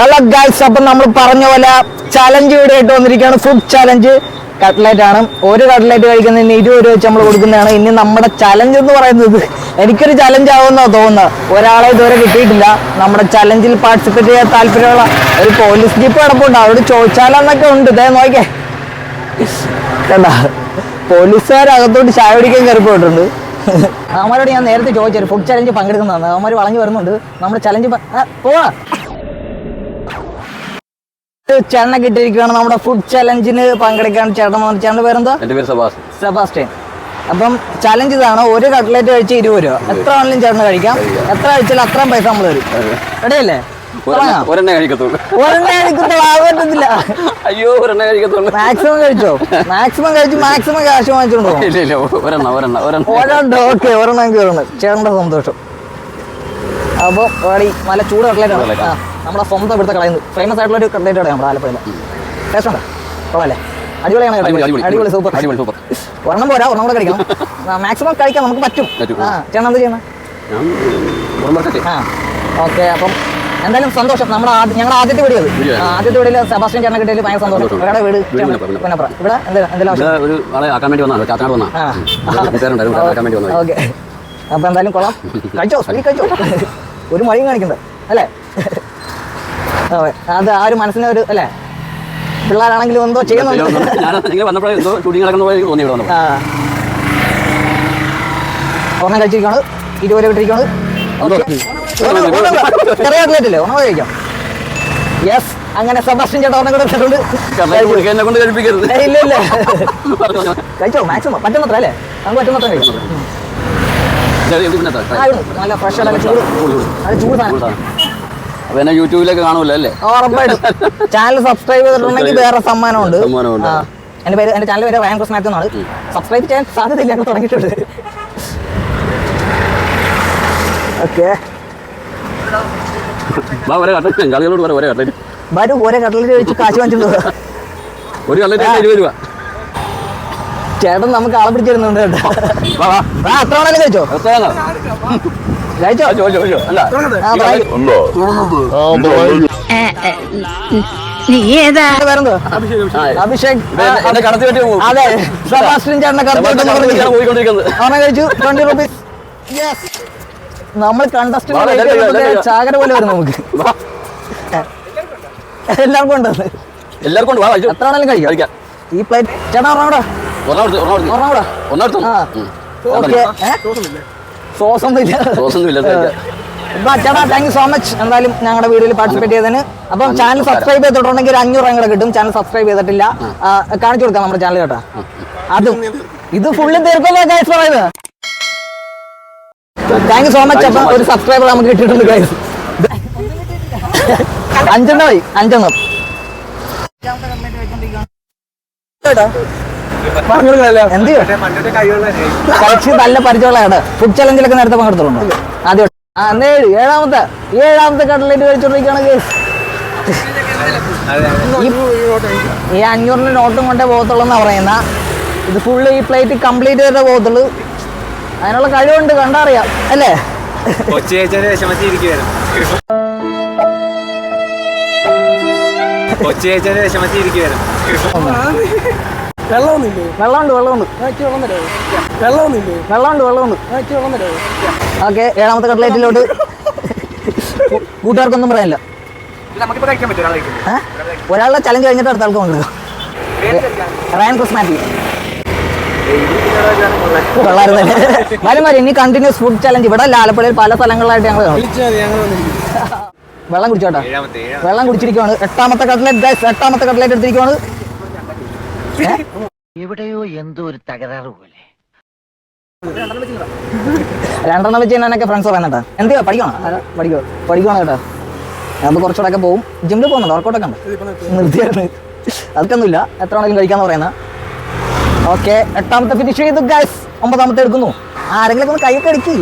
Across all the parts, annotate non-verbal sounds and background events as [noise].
Hello guys അപ്പം നമ്മൾ പറഞ്ഞ പോലെ ചലഞ്ച് ഇവിടെ ആയിട്ട് വന്നിരിക്കുകയാണ്. ഫുഡ് ചലഞ്ച് കട്ട്ലറ്റ് ആണ്. ഒരു കട്ട്ലറ്റ് കഴിക്കുന്നതിന് ഇരുപത് രൂപ വെച്ച് നമ്മൾ കൊടുക്കുന്നതാണ്. ഇനി നമ്മുടെ ചലഞ്ച് എന്ന് പറയുന്നത് എനിക്കൊരു ചലഞ്ച് ആവുമെന്നോ തോന്നുന്നത്. ഒരാളെ ഇതുവരെ കിട്ടിയിട്ടില്ല. നമ്മുടെ ചലഞ്ചിൽ പാർട്ടിസിപ്പേറ്റ് ചെയ്യാൻ താല്പര്യമുള്ള ഒരു പോലീസ് ജീപ്പ് കിടപ്പുണ്ട്. അവിടെ ചോദിച്ചാലെന്നൊക്കെ ഉണ്ട്. ഇതേ നോക്കേ കണ്ടാ? പോലീസുകാരകത്തോട്ട് ചായ കുടിക്കാൻ കയറി പോയിട്ടുണ്ട് അവന്മാരോട് ഞാൻ നേരത്തെ ചോദിച്ചു ഫുഡ് ചലഞ്ച് പങ്കെടുക്കുന്നതാണ് അവന്മാർ വളഞ്ഞു വരുന്നുണ്ട്. നമ്മുടെ ചലഞ്ച് പോവാ. ചേട്ടനെ കിട്ടിയിരിക്കുകയാണ് നമ്മുടെ ഫുഡ് ചലഞ്ചിന് പങ്കെടുക്കാൻ ചേട്ടൻ ചേട്ടന്റെ പേരെന്താ എന്റെ പേര് സബാസ് സെബാസ്റ്റ്യൻ. അപ്പം ചലഞ്ച് ഇതാണ് ഒരു കട്ട്ലേറ്റ് കഴിച്ച് ഇരുപത് രൂപ. എത്ര ആണെങ്കിലും ചേട്ടന് കഴിക്കാം. എത്ര കഴിച്ചാലും അത്രയും പൈസ നമ്മൾ തരും. ഇടയല്ലേ ഒരെണ്ണ കഴിക്കത്തുള്ളൂ. ഒരെണ്ണേ കഴിക്കത്തുള്ളൂ. ആ പറ്റത്തില്ല. അയ്യോ ഒരെണ്ണ കഴിക്കത്തുള്ളൂ. മാക്സിമം കഴിച്ചോ? മാക്സിമം കഴിച്ച് മാക്സിമം കാശ് വാങ്ങിച്ചോണ്ട് ഇല്ല ഇല്ല ഒരെണ്ണ ഒരെണ്ണ ഒരെണ്ണ. ഒരെണ്ണം ഓക്കെ ഒരെണ്ണം എനിക്ക് ഒരെണ്ണം ചേട്ടന്റെ സന്തോഷം. അപ്പോൾ മല നല്ല ചൂട് കട്ട്ലേറ്റ് ആണ്. നമ്മുടെ സ്വന്തം ഇവിടുത്തെ കളയുന്നത് ഫേമസ് ആയിട്ടുള്ള ഒരു കടയുടെ കടയാണ് നമ്മുടെ ആലപ്പുഴയിൽ. ടേസ്റ്റ് ഉണ്ടോ? കൊള്ളാല്ലേ? അടിപൊളിയാണ് അടിപൊളി, സൂപ്പർ അടിപൊളി, സൂപ്പർ. ഒരെണ്ണം പോരാ ഒരെണ്ണം കൂടെ കഴിക്കണം മാക്സിമം [laughs] കഴിക്കാൻ നമുക്ക് പറ്റും. ആ ചേട്ടൻ എന്ത് ചെയ്യുന്നത് ആ ഓക്കെ അപ്പം എന്തായാലും സന്തോഷം. നമ്മുടെ ആദ്യ- ഞങ്ങളുടെ ആദ്യത്തെ വീഡിയോ അത് ആദ്യത്തെ വീടിൽ സെബാസ്റ്റ്യൻ ചേട്ടനെ കിട്ടിയതിൽ ഭയങ്കര സന്തോഷം. ഇവിടെ വീട് വീട് പുന്നപ്ര. ഇവിടെ എന്താ എന്തെങ്കിലും ഓക്കെ അപ്പൊ എന്തായാലും കൊള്ളാം. കഴിച്ചോ? [laughs] കഴിച്ചോ? [laughs] ഒരു മഴയും കാണിക്കണ്ട. അല്ലേ? അതെ ആ ഒരു മനസ്സിന് ഒരു അല്ലേ? പിള്ളേരാണെങ്കിലും എന്തോ ചെയ്യുന്നുണ്ട്. ഒരെണ്ണം കഴിച്ചിരിക്കാണ് ഇരുപത് ചെറിയ കഴിക്കാം. യെസ് അങ്ങനെ സെബാസ്റ്റ്യൻ ചേട്ടാ ഒരെണ്ണം കൂടെ ഇല്ല ഇല്ല. കഴിച്ചോ? മാക്സിമം പറ്റുന്നത്ര അല്ലേ? നമുക്ക് പറ്റുന്നത്ര കഴിക്കാം. നല്ല ഫ്രഷ് ചൂട്. ചൂട് സാധനം. അപ്പൊ എന്നെ യൂട്യൂബിലൊക്കെ കാണുമല്ലോ അല്ലേ? ഉറപ്പായിട്ടും. ചാനൽ സബ്സ്ക്രൈബ് ചെയ്തിട്ടുണ്ടെങ്കിൽ വേറെ സമ്മാനമുണ്ട്. സമ്മാനമുണ്ട്. എന്റെ പേര് എന്റെ ചാനൽ പേര് റയാൻ എന്നാണ്. സബ്സ്ക്രൈബ് ചെയ്യാൻ സാധ്യതയില്ല ഞങ്ങൾ തുടങ്ങിയിട്ടുണ്ട്. ഓക്കെ. ഒരേ കളികളോട് പറയാം ഒരേ വരൂ ഓരോ കട്ട്ലറ്റ് കഴിച്ച് കാശ് വാങ്ങിച്ചിട്ടുണ്ട് ഒരു ഇരുപത് രൂപ. ചേട്ടൻ നമുക്ക് ആളെ പിടിച്ചിരുന്നുണ്ട് കേട്ടോ. അത്ര വേണേലും കഴിച്ചോ? അഭിഷേക്. അതെ സെബാസ്റ്റ്യൻ ചേട്ടനെ കഴിച്ചു ട്വന്റി റുപ്പീസ് നമ്മൾ കണ്ടസ്റ്റന്റ്. ചാകര പോലെ വരും നമുക്ക്. എല്ലാവർക്കും ഉണ്ട്? എല്ലാവർക്കും ഉണ്ട്. എത്ര ആണെങ്കിലും കഴിക്കാം. ഈ പ്ലേറ്റ് ചേട്ടാ ഒരെണ്ണം എടുത്തോ. ആ. ഉം. ഓക്കെ സോസ് ഒന്നും ഇല്ല സോസ് ഒന്നും ഇല്ല, അപ്പൊ ചേട്ടാ താങ്ക് യു സോ മച്ച് എന്തായാലും ഞങ്ങളുടെ വീഡിയോയിൽ പാർട്ടിസിപ്പേറ്റ് ചെയ്തതിന്. അപ്പം ചാനൽ സബ്സ്ക്രൈബ് ചെയ്തിട്ടുണ്ടെങ്കിൽ ഒരു അഞ്ഞൂറ് രൂപ കൂടെ കിട്ടും. ചാനൽ സബ്സ്ക്രൈബ് ചെയ്തിട്ടില്ല. കാണിച്ചു കൊടുക്കാം നമ്മുടെ ചാനൽ കേട്ടോ. അതും ഇത് ഫുള്ള് തീർക്കുമോ ഗൈസ് പറയുന്നത്. താങ്ക് യു സോ മച്ച് അപ്പം ഒരു സബ്സ്ക്രൈബർ നമുക്ക് കിട്ടിയിട്ടുണ്ട് ഗൈസ് അഞ്ചെണ്ണം പോയി. അഞ്ചെണ്ണം. എന്ത്? കഴിച്ച് നല്ല പരിചയമുള്ളതാണ്. ഫുഡ് ചലഞ്ചിലൊക്കെ നേരത്തെ പങ്കെടുത്തിട്ടുണ്ടോ? ആദ്യം ആ എന്നാ ഏഴ് ഏഴാമത്തെ ഏഴാമത്തെ കടലേറ്റ് കഴിച്ചോണ്ടിരിക്കുകയാണ് കേസ് ഈ അഞ്ഞൂറിന്റെ നോട്ടും കൊണ്ടേ പോകത്തുള്ളൂ എന്നാ പറയുന്ന. ഇത് ഫുള്ള് ഈ പ്ലേറ്റ് കംപ്ലീറ്റ് ചെയ്തേ പോകത്തുള്ളൂ. അതിനുള്ള കഴിവുണ്ട് കണ്ടറിയാം. അല്ലേ? വെള്ളം വെള്ളമുണ്ട് വെള്ളമുണ്ട്. ഓക്കെ ഏഴാമത്തെ കട്ട്ലേറ്റിലോട്ട്. കൂട്ടുകാർക്കൊന്നും പറയാനില്ല? ഒരാളുടെ ചലഞ്ച് കഴിഞ്ഞിട്ട് അടുത്ത ആൾക്ക് കൊണ്ടുവരും. റയൻ ക്രിസ് മാത്യു കൊള്ളായിരുന്നല്ലേ വരും വരും ഇനി കണ്ടിന്യൂസ് ഫുഡ് ചലഞ്ച് ഇവിടെ ആലപ്പുഴയിൽ പല സ്ഥലങ്ങളിലായിട്ട് ഞങ്ങൾ കാണും. വെള്ളം കുടിച്ചോട്ടാ? വെള്ളം കുടിച്ചിരിക്കുവാണ്. എട്ടാമത്തെ കട്ട്ലേറ്റ് എട്ടാമത്തെ കട്ട്ലേറ്റ് എടുത്തിരിക്കുവാണ്? എവിടെയോ എന്തോ ഒരു തകരാറ് പോലെ. രണ്ടെണ്ണം വെച്ച് ഞാനൊക്കെ ഫ്രണ്ട്സ് പറയുന്നുണ്ടാ എന്തെയോ പഠിക്കണോ? പഠിക്കോ. പഠിക്കണോ കേട്ടോ? ഞാൻ കുറച്ചുകൂടെ പോകും ജിമ്മിൽ പോകുന്നുണ്ട്? വർക്കൗട്ടൊക്കെ ഉണ്ട്? നിർത്തിയായിരുന്നു. അതൊക്കെയൊന്നുമില്ല. എത്ര ആണെങ്കിലും കഴിക്കാന്ന് പറയുന്ന. ഓക്കെ എട്ടാമത്തെ ഫിനിഷ് ചെയ്തു ഗൈസ് ഒമ്പതാമത്തെ എടുക്കുന്നു. ആരെങ്കിലും ഒന്ന് കൈയൊക്കെ അടിക്കി.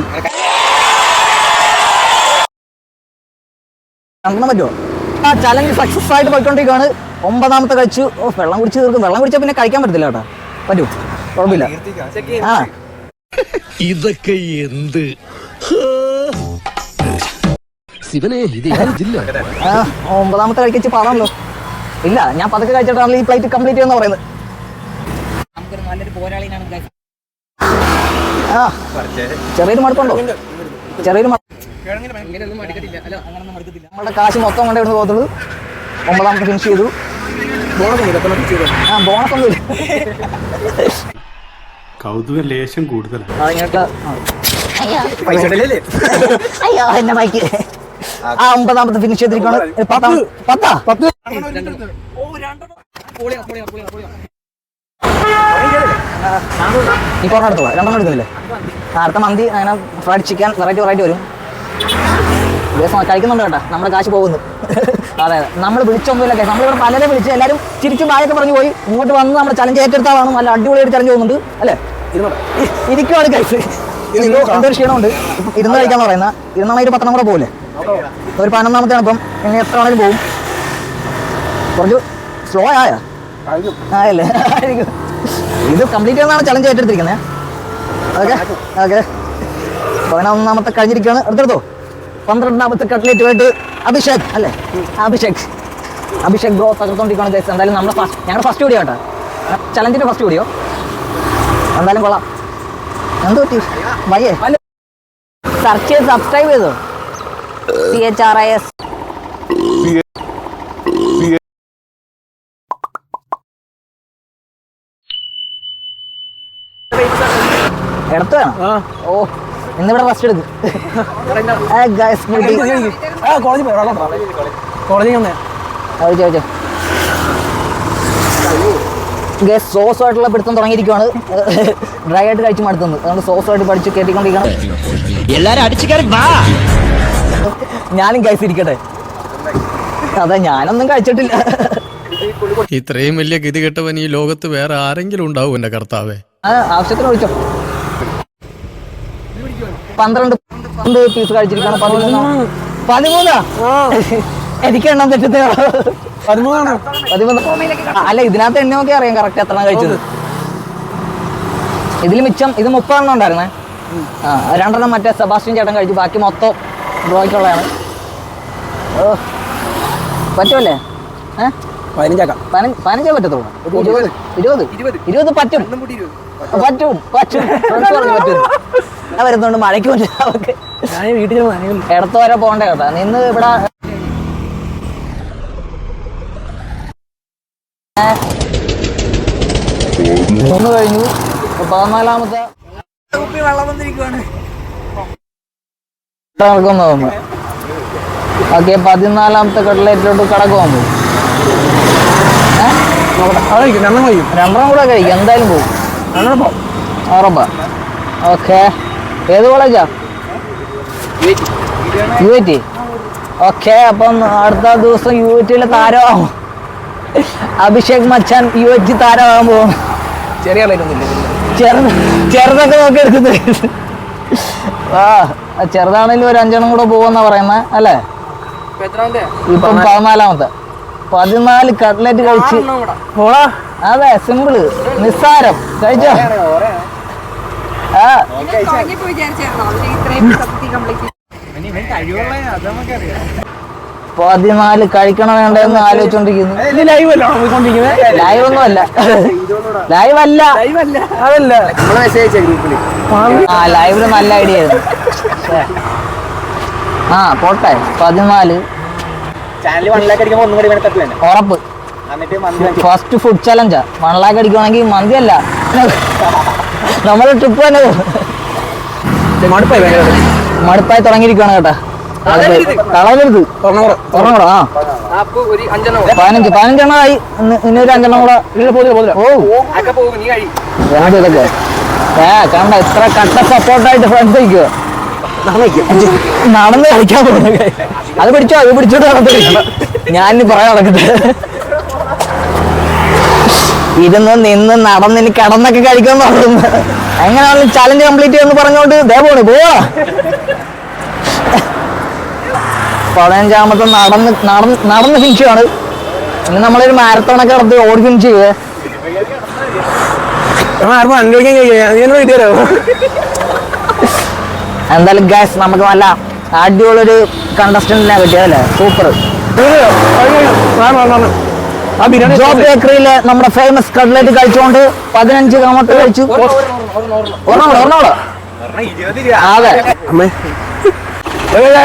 രണ്ടെണ്ണം പറ്റുമോ ആ ചലഞ്ച് സക്സസ് ആയിട്ട് പോയിക്കൊണ്ടിരിക്കുകയാണ്. ഒമ്പതാമത്തെ കഴിച്ചു. ഓ വെള്ളം കുടിച്ച് തീർക്കും. വെള്ളം കുടിച്ചാൽ പിന്നെ കഴിക്കാൻ പറ്റത്തില്ല കേട്ടോ. പറ്റൂ. കുഴപ്പമില്ല. ആ. ഇതൊക്കെ എന്ത്? ശിവനെ ഇത് ആ ഒമ്പതാമത്തെ കഴിക്കിച്ച് പാടാമല്ലോ ഇല്ല ഞാൻ പതുക്കെ കഴിച്ചിട്ടാണല്ലോ ഈ പ്ലേറ്റ് കംപ്ലീറ്റ് ചെയ്യുന്ന പറയുന്നത്. നമുക്കൊരു നല്ലൊരു പോരാളിനാണ് ആ. ചെറിയൊരു മടുപ്പുണ്ടോ? ചെറിയൊരു മടുപ്പ് നമ്മുടെ കാശ് മൊത്തം കൊണ്ടേ ഇവിടുന്ന് പോകത്തുള്ളൂ. ഒമ്പതാമത്തെ ഫിനിഷ് ചെയ്തു. ആ ബോണസ് ഒന്നുമില്ല കൗതുക ലേശം കൂടുതലാണ് എന്നെ മൈക്ക് ആ ഒമ്പതാമത്തെ ഫിനിഷ് ചെയ്തിരിക്കണം പത്താം പത്താ. പത്ത്? നീ കുറഞ്ഞ എടുത്തോളാം. രണ്ടെണ്ണം എടുക്കുന്നില്ലേ? അടുത്ത മന്തി അങ്ങനെ ഫ്രൈഡ് ചിക്കൻ വെറൈറ്റി വെറൈറ്റി വരും. കഴിക്കുന്നുണ്ട് കേട്ടോ. നമ്മുടെ കാശ് പോകുന്നു. അതെ അതെ. നമ്മൾ വിളിച്ചൊന്നുമില്ല നമ്മളിവിടെ പലരെ വിളിച്ച് എല്ലാവരും ചിരിച്ചു ബായൊക്കെ പറഞ്ഞു പോയി. ഇങ്ങോട്ട് വന്ന് നമ്മുടെ ചലഞ്ച് ഏറ്റെടുത്താണ് നല്ല അടിപൊളിയായിട്ട് ചലഞ്ച് പോകുന്നുണ്ട്. അല്ലേ? ഇരിക്കുവാണ് കഴിച്ച് എന്തൊരു ക്ഷീണമുണ്ട്. ഇപ്പം ഇരുന്ന് കഴിക്കാന്ന് പറയുന്ന ഇരുന്നാണെങ്കിൽ ഒരു പത്തെണ്ണം കൂടെ പോകില്ലേ ഒരു പതിനൊന്നാമത്തെയാണ് ഇപ്പം ഇനി എത്ര ആണെങ്കിലും പോകും കുറച്ച് സ്ലോ ആയ? ആയല്ലേ. ഇത് കംപ്ലീറ്റ് ചെയ്യുന്നതാണ് ചലഞ്ച് ഏറ്റെടുത്തിരിക്കുന്നത് ഓക്കെ? ഓക്കെ. പതിനൊന്നാമത്തെ കഴിഞ്ഞിരിക്കുകയാണ്. എടുത്തെടുത്തോ പന്ത്രണ്ടാമത്തെ കട്ട്ലേറ്റുമായിട്ട് അഭിഷേക് അല്ലേ? അഭിഷേക്. അഭിഷേക് ബ്രോ തകർത്തോണ്ടിരിക്കുകയാണ് ഗൈസ് എന്തായാലും നമ്മുടെ ഫസ്റ്റ് ഞങ്ങളുടെ ഫസ്റ്റ് വീഡിയോ കേട്ടോ ചലഞ്ചിന്റെ ഫസ്റ്റ് വീഡിയോ എന്തായാലും കൊള്ളാം. എന്ത് പറ്റി? വയ്യേ. സെർച്ച് ചെയ്ത് സബ്സ്ക്രൈബ് ചെയ്തോ? C H R I S എടുത്തു? വേണം ഓ. ഇന്നിവിടെ റെസ്റ്റ് എടുക്ക്. ഗൈസ് വന്നേ ചോദിച്ചോ ചോദിച്ചോ ഗസ് സോസ് ആയിട്ടുള്ള പിടുത്തം തുടങ്ങിയിരിക്കുവാണ്. ഡ്രൈ ആയിട്ട് കഴിച്ചു മടുത്തുന്നത് അതുകൊണ്ട് സോസ് ആയിട്ട് പഠിച്ച് കയറ്റിക്കൊണ്ടിരിക്കണം എല്ലാരും അടിച്ചു കയറി വാ. ഞാനും കഴിച്ചിരിക്കട്ടെ അതെ ഞാനൊന്നും കഴിച്ചിട്ടില്ല. ഇത്രയും വലിയ ഗതി കെട്ടവൻ ഈ ലോകത്ത് വേറെ ആരെങ്കിലും ഉണ്ടാവും എന്റെ കർത്താവേ. ആ, ആവശ്യത്തിന് വിളിച്ചോ. പന്ത്രണ്ട് പന്ത്രണ്ട് പീസ് കഴിച്ചിരിക്കണം. പതിമൂന്ന്. പതിമൂന്നാ? എനിക്ക് എണ്ണം തെറ്റത്തേ പതിമൂന്നാണ്? പതിമൂന്ന്. അല്ല ഇതിനകത്ത് എണ്ണ നോക്കി അറിയാം. കറക്റ്റ് എത്ര കഴിച്ചത്. ഇതിൽ മിച്ചം ഇത് മുപ്പതെണ്ണം ഉണ്ടായിരുന്നേ. ആ രണ്ടെണ്ണം മറ്റേ സെബാസ്റ്റ്യൻ ചേട്ടൻ കഴിച്ചു. ബാക്കി മൊത്തം ബ്രോയ്ക്കുള്ളതാണ് ഓ പറ്റുമല്ലേ? ഏഹ് പതിനഞ്ചാക്കാം. പതിനഞ്ച് പറ്റത്തുള്ളൂ. ഇരുപത്. ഇരുപത്. ഇരുപത്. പറ്റും പറ്റും. പറ്റും. പറ്റും. ഞാൻ വരുന്നുണ്ട് മഴയ്ക്ക് മുന്നേ നമുക്ക് ഞാൻ വീട്ടിൽ ഇടത്ത് വരെ പോകണ്ടേ കേട്ടോ. നിന്ന് ഇവിടെ കഴിഞ്ഞു. പതിനാലാമത്തെ വെള്ളം വന്നിരിക്കുവാണ്. നടക്കുന്നു തോന്നുന്നു. ഓക്കെ പതിനാലാമത്തെ കട്ട്ലേറ്റിലോട്ട് കടക്കുമെന്ന് രണ്ടെണ്ണം കൂടെ കഴിക്കും. എന്തായാലും പോകും. ഉറപ്പാ. ഓക്കെ. ഏത് കോളേജാ? യു ഐ ടി ഓക്കെ അപ്പം അടുത്ത ദിവസം യു ഐ ടിയിലെ താരമാവും. അഭിഷേക് മച്ചാൻ യു ഐ ടി താരമാകാൻ പോകും. ചെറിയ ചെറുത് ചെറുതൊക്കെ നോക്കി എടുക്കുന്നത് ആ ചെറുതാണെങ്കിലും ഒരു അഞ്ചെണ്ണം കൂടെ പോകുമെന്നാ പറയുന്നത് അല്ലേ? ഇപ്പം പതിനാലാമത്തെ. പതിനാല് കട്ട്ലറ്റ് കഴിച്ച് അതെ സിമ്പിൾ നിസ്സാരം. കഴിച്ചോ? പതിനാല് കഴിക്കണം വേണ്ടെന്ന് ആലോചിച്ചോണ്ടിരിക്കുന്നു. ലൈവ് ലൈവ് ഒന്നും അല്ല. ലൈവ് അല്ല. അതല്ല. ആ ലൈവിൽ നല്ല ഐഡിയ ആയിരുന്നു. ആ പോട്ടെ. പതിനാല്. ഉറപ്പ്. ഫസ്റ്റ് ഫുഡ് ചലഞ്ചാ വൺ ലാക്ക് അടിക്കുവാണെങ്കിൽ മന്തി അല്ല. [laughs] നമ്മൾ ട്രിപ്പ് തന്നെ മടുപ്പായി തുടങ്ങിയിരിക്കുവാണ് കേട്ടാ. ആ. പതിനഞ്ച് പതിനഞ്ചെണ്ണമായി. ഇനി ഒരു അഞ്ചെണ്ണം കൂടെ. ഓ. വേണ്ട ഇതൊക്കെ. ഏ കണ്ട ഇത്ര കട്ട സപ്പോർട്ടായിട്ട് ഫ്രണ്ട്സ് നിൽക്കുക നടന്ന് കളിക്കാൻ പോകുന്നത്. അത് പിടിച്ചോ അത് പിടിച്ചോട്ട് നടന്നില്ല ഞാൻ പറയാൻ നടക്കട്ടെ. ഇരുന്ന് നിന്ന് നടന്ന് ഇനി കടന്നൊക്കെ കഴിക്കാൻ തുടങ്ങുന്നു എങ്ങനെയാണെങ്കിലും ചലഞ്ച് കംപ്ലീറ്റ് ചെയ്യുമെന്ന് പറഞ്ഞുകൊണ്ട് ദേ പോണി പോവാ. പതിനഞ്ചാമത്തെ നടന്ന് നടന്ന് നടന്ന് ഫിനിഷ് ആണ്. ഇനി നമ്മളൊരു മാരത്തോണൊക്കെ നടത്തി ഓടി ഫിനിഷ് ചെയ്യേ എന്തായാലും ഗ്യാസ് നമുക്ക് നല്ല അടിപൊളി ഒരു കണ്ടസ്റ്റന്റിനെ കിട്ടിയതല്ലേ? സൂപ്പർ ജോ ബേക്കറിയിലെ നമ്മുടെ ഫേമസ് കട്ട്ലേറ്റ് കഴിച്ചുകൊണ്ട് പതിനഞ്ച് കിലോമീറ്റർ കഴിച്ചു. അതെ.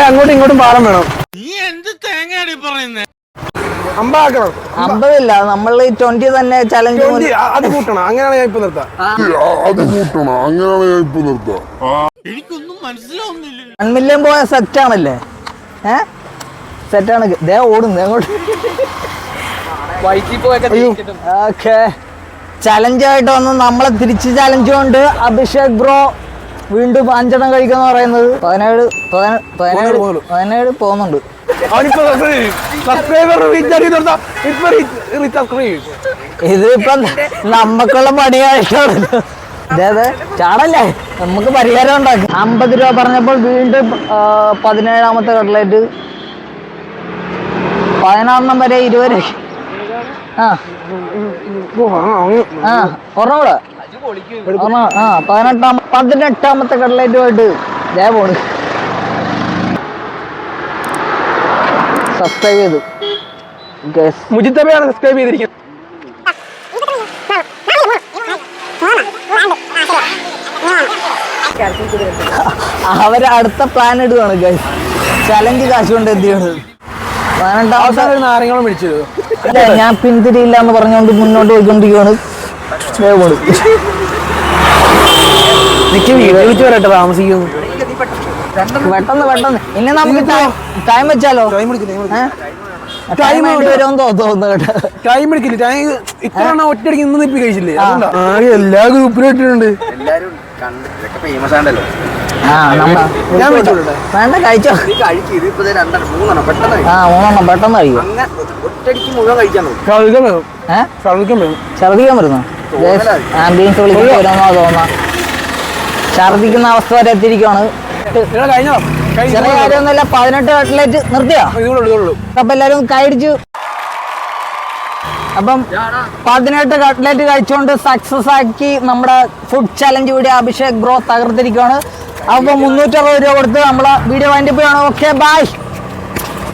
അങ്ങോട്ടും ഇങ്ങോട്ടും പാലം വേണം. അമ്പതില്ല നമ്മൾ ഈ ട്വന്റി തന്നെ ചലഞ്ച് ട്വന്റി അത് കൂട്ടണം. അങ്ങനെയാണ് ഞാൻ ഇപ്പൊ നിർത്താം. വൺ മില്യൺ പോയ സെറ്റ് ആണല്ലേ? ഏ? സെറ്റാണ് ദേ ഓടുന്നു അങ്ങോട്ട്. ഓക്കെ. ചലഞ്ചായിട്ട് വന്ന് നമ്മളെ തിരിച്ച് ചലഞ്ച് കൊണ്ട് അഭിഷേക് ബ്രോ വീണ്ടും അഞ്ചെണ്ണം കഴിക്കാന്ന് പറയുന്നത് പതിനേഴ് പതിനേ- പതിനേഴ്. പതിനേഴ് പോകുന്നുണ്ട്. ഇതിപ്പം നമ്മക്കുള്ള പണിയായിട്ടാണ്. അതെ അതെ ചാടല്ലേ? നമുക്ക് പരിഹാരം ഉണ്ടാക്കും. അമ്പത് രൂപ പറഞ്ഞപ്പോൾ വീണ്ടും പതിനേഴാമത്തെ കട്ട്ലേറ്റ് പതിനാറെണ്ണം വരെ ഇരുപത് രൂപ. ആ. ആ ആ പതിനെട്ടാം പതിനെട്ടാമത്തെ കട്ട്ലേറ്റുമായിട്ട് ദേ പോണ്. സബ്സ്ക്രൈബ് ചെയ്തു. മുജിത്തമ്മയാണ് മുജിത്തബയാണ് സബ്സ്ക്രൈബ് ചെയ്തിരിക്കുന്നത്. അവർ അടുത്ത പ്ലാൻ ഇടുകയാണ് ഗൈസ് ചലഞ്ച് കാശ് കൊണ്ട് എന്ത് ചെയ്യണത്? പതിനെട്ടാമത്തെ നാരങ്ങളും പിടിച്ചത് ഇല്ല, ഞാൻ പിന്തിരിയില്ല എന്ന് പറഞ്ഞുകൊണ്ട് മുന്നോട്ട് പോയിക്കൊണ്ടിരിക്കുകയാണ് വരട്ടെ താമസിക്കുന്നു പെട്ടെന്ന് പെട്ടെന്ന്. ഇനി നമുക്ക് ടൈം വെച്ചാലോ? ടൈം എടുക്കില്ല. ടൈം ഇത്ര ഒറ്റയടിക്ക് ഇന്ന് നിപ്പി കഴിച്ചില്ലേ ആകെ എല്ലാ ഗ്രൂപ്പിലും ഇട്ടിട്ടുണ്ട്. എല്ലാരും ഫേമസ് ആണല്ലോ. ഞാൻ വേണ്ട കഴിച്ചോ. ആ മൂന്നെണ്ണം പെട്ടെന്ന് കഴിക്കും. ഛർദിക്കാൻ വരുന്നു? ആംബുലൻസ് വിളിക്കാൻ വരുന്നോ തോന്നാ ഛർദിക്കുന്ന അവസ്ഥ വരെ എത്തിയിരിക്കുകയാണ് കഴിഞ്ഞു? ചെറിയ കാര്യമൊന്നുമില്ല പതിനെട്ട് കട്ട്ലേറ്റ് നിർത്തിയോ? അപ്പൊ എല്ലാരും കൈടിച്ചു അപ്പം പതിനെട്ട് കട്ട്ലേറ്റ് കഴിച്ചുകൊണ്ട് സക്സസ് ആക്കി നമ്മുടെ ഫുഡ് ചലഞ്ച് കൂടി അഭിഷേക് ബ്രോ തകർത്തിരിക്കുകയാണ് അപ്പൊ മുന്നൂറ്ററുപത് രൂപ കൊടുത്ത് നമ്മളെ വീഡിയോ വൈൻഡപ്പ് ചെയ്യണം. Okay bye